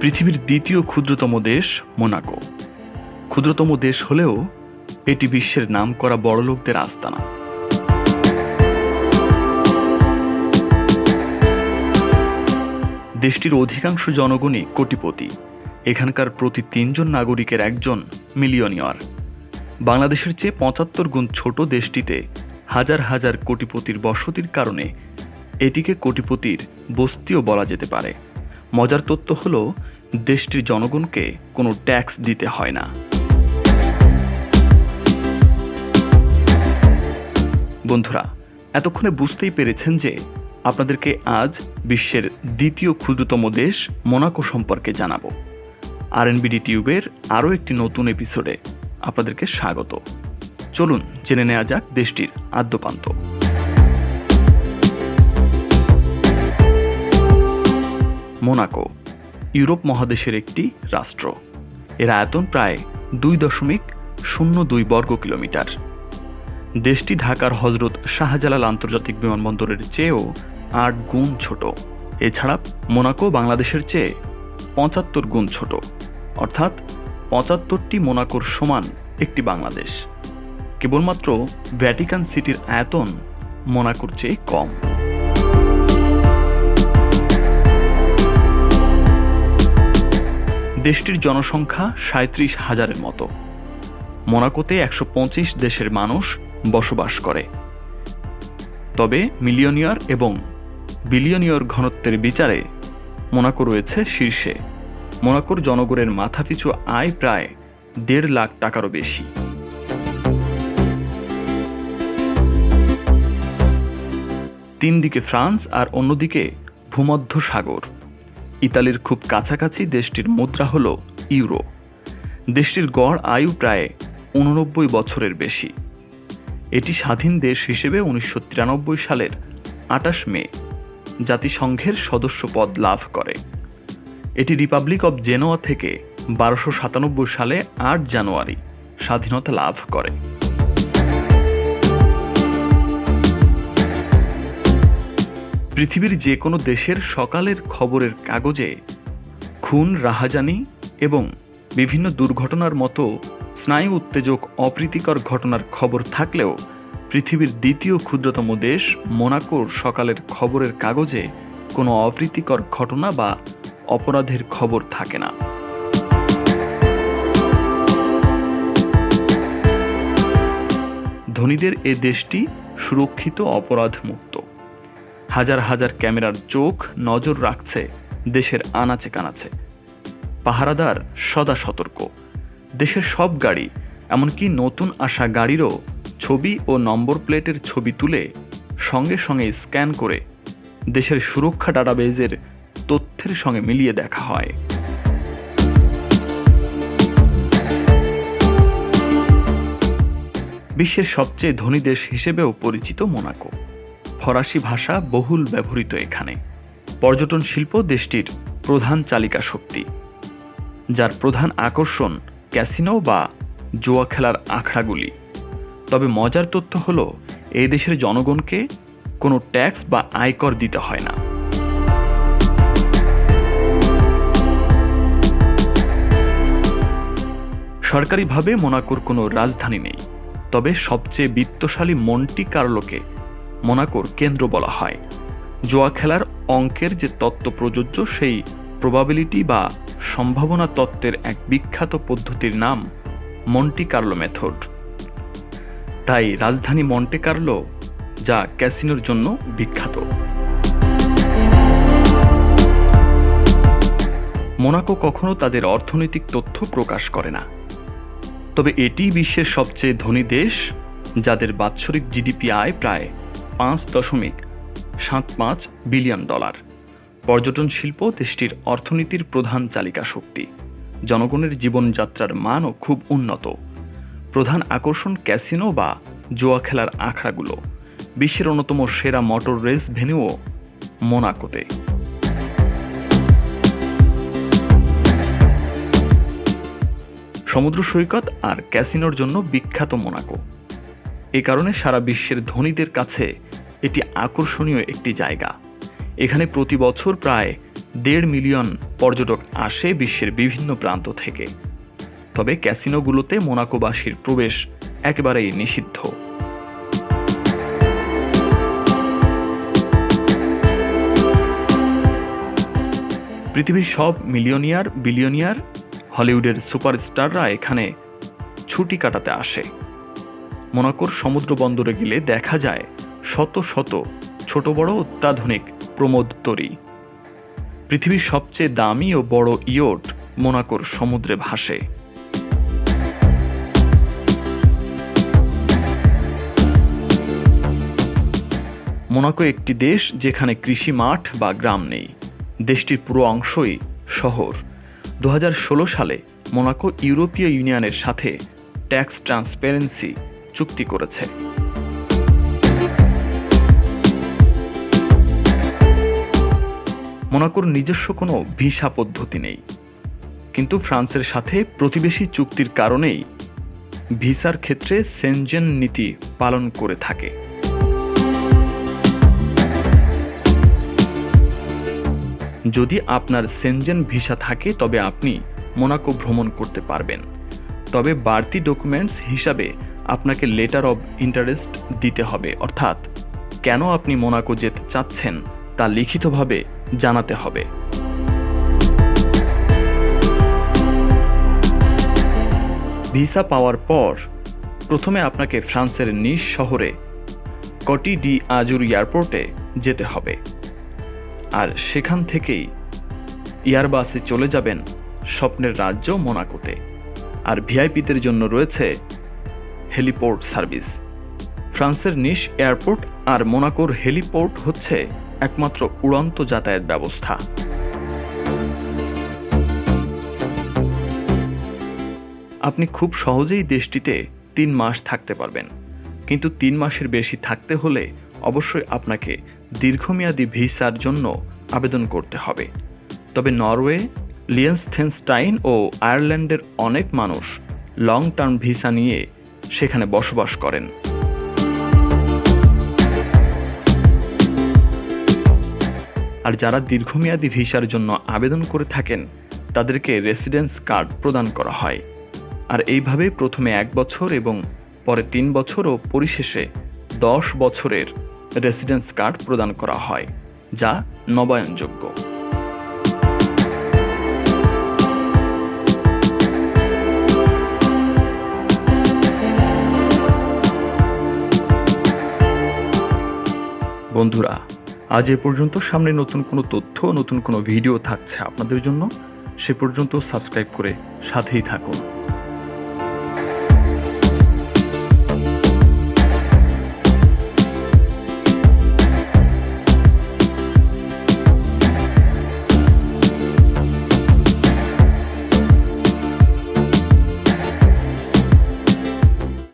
পৃথিবীর দ্বিতীয় ক্ষুদ্রতম দেশ মোনাকো। ক্ষুদ্রতম দেশ হলেও এটি বিশ্বের নামকরা বড়লোকদের আস্তানা। দেশটির অধিকাংশ জনগণই কোটিপতি। এখানকার প্রতি তিনজন নাগরিকের একজন মিলিয়নিয়ার। বাংলাদেশের চেয়ে পঁচাত্তর গুণ ছোট দেশটিতে হাজার হাজার কোটিপতির বসতির কারণে এটিকে কোটিপতির বস্তিও বলা যেতে পারে। মজার তথ্য হল দেশটির জনগণকে কোনো ট্যাক্স দিতে হয় না। বন্ধুরা, এতক্ষণে বুঝতেই পেরেছেন যে আপনাদেরকে আজ বিশ্বের দ্বিতীয় ক্ষুদ্রতম দেশ মোনাকো সম্পর্কে জানাব। আরএনবিডি টিউবের আরও একটি নতুন এপিসোডে আপনাদেরকে স্বাগত। চলুন জেনে নেওয়া যাক দেশটির আদ্যপান্ত। মোনাকো ইউরোপ মহাদেশের একটি রাষ্ট্র। এর আয়তন প্রায় দুই দশমিক শূন্য দুই বর্গ কিলোমিটার। দেশটি ঢাকার হজরত শাহজালাল আন্তর্জাতিক বিমানবন্দরের চেয়েও আট গুণ ছোট। এছাড়া মোনাকো বাংলাদেশের চেয়ে পঁচাত্তর গুণ ছোট। অর্থাৎ পঁচাত্তরটি মোনাকোর সমান একটি বাংলাদেশ। কেবলমাত্র ভ্যাটিকান সিটির আয়তন মোনাকোর চেয়ে কম। দেশটির জনসংখ্যা সাঁত্রিশ হাজারের মতো। মোনাকোতে একশো পঁচিশ দেশের মানুষ বসবাস করে। তবে মিলিয়নিয়ার এবং বিলিয়নিয়র ঘনত্বের বিচারে মোনাকো রয়েছে শীর্ষে। মোনাকোর জনগণের মাথাপিছু আয় প্রায় দেড় লাখ টাকারও বেশি। তিন দিকে ফ্রান্স আর অন্যদিকে ভূমধ্য সাগর ইতালির খুব কাছাকাছি দেশটির মুদ্রা হল ইউরো। দেশটির গড় আয়ু প্রায় উননব্বই বছরের বেশি। এটি স্বাধীন দেশ হিসেবে উনিশশো তিরানব্বই সালের আটাশ মে জাতিসংঘের সদস্য পদ লাভ করে। এটি রিপাবলিক অব জেনোয়া থেকে বারোশো সাতানব্বই সালে আট জানুয়ারি স্বাধীনতা লাভ করে। পৃথিবীর যে কোনো দেশের সকালের খবরের কাগজে খুন, রাহাজানি এবং বিভিন্ন দুর্ঘটনার মতো স্নায়ু উত্তেজক অপ্রীতিকর ঘটনার খবর থাকলেও পৃথিবীর দ্বিতীয় ক্ষুদ্রতম দেশ মোনাকোর সকালের খবরের কাগজে কোনো অপ্রীতিকর ঘটনা বা অপরাধের খবর থাকে না। ধনীদের এ দেশটি সুরক্ষিত অপরাধ মুক্ত হাজার হাজার ক্যামেরার চোখ নজর রাখছে দেশের আনাচে কানাচে। পাহারাদার সদা সতর্ক। দেশের সব গাড়ি, এমনকি নতুন আসা গাড়িরও ছবি ও নম্বর প্লেটের ছবি তুলে সঙ্গে সঙ্গে স্ক্যান করে দেশের সুরক্ষা ডাটাবেজের তথ্যের সঙ্গে মিলিয়ে দেখা হয়। বিশ্বের সবচেয়ে ধনী দেশ হিসেবেও পরিচিত মোনাকো। ফরাসি ভাষা বহুল ব্যবহৃত এখানে। পর্যটন শিল্প দেশটির প্রধান চালিকা শক্তি। যার প্রধান আকর্ষণ ক্যাসিনো বা জুয়া খেলার আখড়াগুলি। তবে মজার তথ্য হল এই দেশের জনগণকে কোনো ট্যাক্স বা আয়কর দিতে হয় না। সরকারিভাবে মোনাকোর কোনো রাজধানী নেই। তবে সবচেয়ে বিত্তশালী মন্টি কার্লোকে মোনাকোর কেন্দ্র বলা হয়। জোয়া খেলার অঙ্কের যে তত্ত্ব প্রযোজ্য, সেই প্রবাবিলিটি বা সম্ভাবনা তত্ত্বের এক বিখ্যাত পদ্ধতির নাম মন্টি কার্লো মেথড। তাই রাজধানী মন্টে কার্লো যা ক্যাসিনোর জন্য বিখ্যাত। মোনাকো কখনো তাদের অর্থনৈতিক তথ্য প্রকাশ করে না। তবে এটি বিশ্বের সবচেয়ে ধনী দেশ, যাদের বাৎসরিক জিডিপি আয় প্রায় পাঁচ দশমিক সাত পাঁচ বিলিয়ন ডলার। পর্যটন শিল্প দেশটির অর্থনীতির প্রধান চালিকা শক্তি। জনগণের জীবনযাত্রার মানও খুব উন্নত। প্রধান আকর্ষণ ক্যাসিনো বা জোয়া খেলার আখড়াগুলো, বিশ্বের অন্যতম সেরা মোটর রেস ভেন্যুও মোনাকোতে। সমুদ্র সৈকত আর ক্যাসিনোর জন্য বিখ্যাত মোনাকো। এ কারণে সারা বিশ্বের ধনীদের কাছে এটি আকর্ষণীয় একটি জায়গা। এখানে প্রতি বছর প্রায় দেড় মিলিয়ন পর্যটক আসে বিশ্বের বিভিন্ন প্রান্ত থেকে। তবে ক্যাসিনোগুলোতে মোনাকোবাসীর প্রবেশ একেবারেই নিষিদ্ধ। পৃথিবীর সব মিলিয়নিয়ার, বিলিয়নিয়ার হলিউডের সুপারস্টাররা এখানে ছুটি কাটাতে আসে। মোনাকোর সমুদ্র বন্দরে গেলে দেখা যায় শত শত ছোট বড় অত্যাধুনিক প্রমোদ তরী। পৃথিবীর সবচেয়ে দামি ও বড় ইয়ট মোনাকোর সমুদ্রে ভাসে। মোনাকো একটি দেশ যেখানে কৃষি মাঠ বা গ্রাম নেই। দেশটির পুরো অংশই শহর। দু হাজার ষোলো সালে মোনাকো ইউরোপীয় ইউনিয়নের সাথে ট্যাক্স ট্রান্সপারেন্সি চুক্তি করেছে। মোনাকোর নিজস্ব কোনো ভিসা পদ্ধতি নেই। কিন্তু ফ্রান্সের সাথে প্রতিবেশী চুক্তির কারণেই ভিসার ক্ষেত্রে সেনজেন নীতি পালন করে থাকে। যদি আপনার সেনজেন ভিসা থাকে, তবে আপনি মোনাকো ভ্রমণ করতে পারবেন। তবে বাড়তি ডকুমেন্টস হিসাবে আপনাকে লেটার অব ইন্টারেস্ট দিতে হবে। অর্থাৎ, কেন আপনি মোনাকো যেতে চাচ্ছেন তা লিখিতভাবে জানাতে হবে। ভিসা পাওয়ার পর প্রথমে আপনাকে ফ্রান্সের নিস শহরে কটি ডি আজুর এয়ারপোর্টে যেতে হবে। আর সেখান থেকেই এয়ারবাসে চলে যাবেন স্বপ্নের রাজ্য মোনাকোতে। আর ভিআইপিদের জন্য রয়েছে হেলিপোর্ট সার্ভিস। ফ্রান্সের নিস এয়ারপোর্ট আর মোনাকোর হেলিপোর্ট হচ্ছে একমাত্র উড়ন্ত যাতায়াত ব্যবস্থা। আপনি খুব সহজেই দেশটিতে তিন মাস থাকতে পারবেন। কিন্তু তিন মাসের বেশি থাকতে হলে অবশ্যই আপনাকে দীর্ঘমেয়াদী ভিসার জন্য আবেদন করতে হবে। তবে নরওয়ে লিয়েন্সথেনস্টাইন ও আয়ারল্যান্ডের অনেক মানুষ লং টার্ম ভিসা নিয়ে সেখানে বসবাস করেন। আর যারা দীর্ঘমেয়াদী ভিসার জন্য আবেদন করে থাকেন, তাদেরকে রেসিডেন্স কার্ড প্রদান করা হয়। আর এইভাবে প্রথমে এক বছর এবং পরে তিন বছর ও পরিশেষে দশ বছরের রেসিডেন্স কার্ড প্রদান করা হয়, যা নবায়নযোগ্য। বন্ধুরা আজ এ পর্যন্ত সামনে নতুন কোনো তথ্য, নতুন কোনো ভিডিও থাকছে আপনাদের জন্য। সে পর্যন্ত সাবস্ক্রাইব করে সাথেই থাকুন।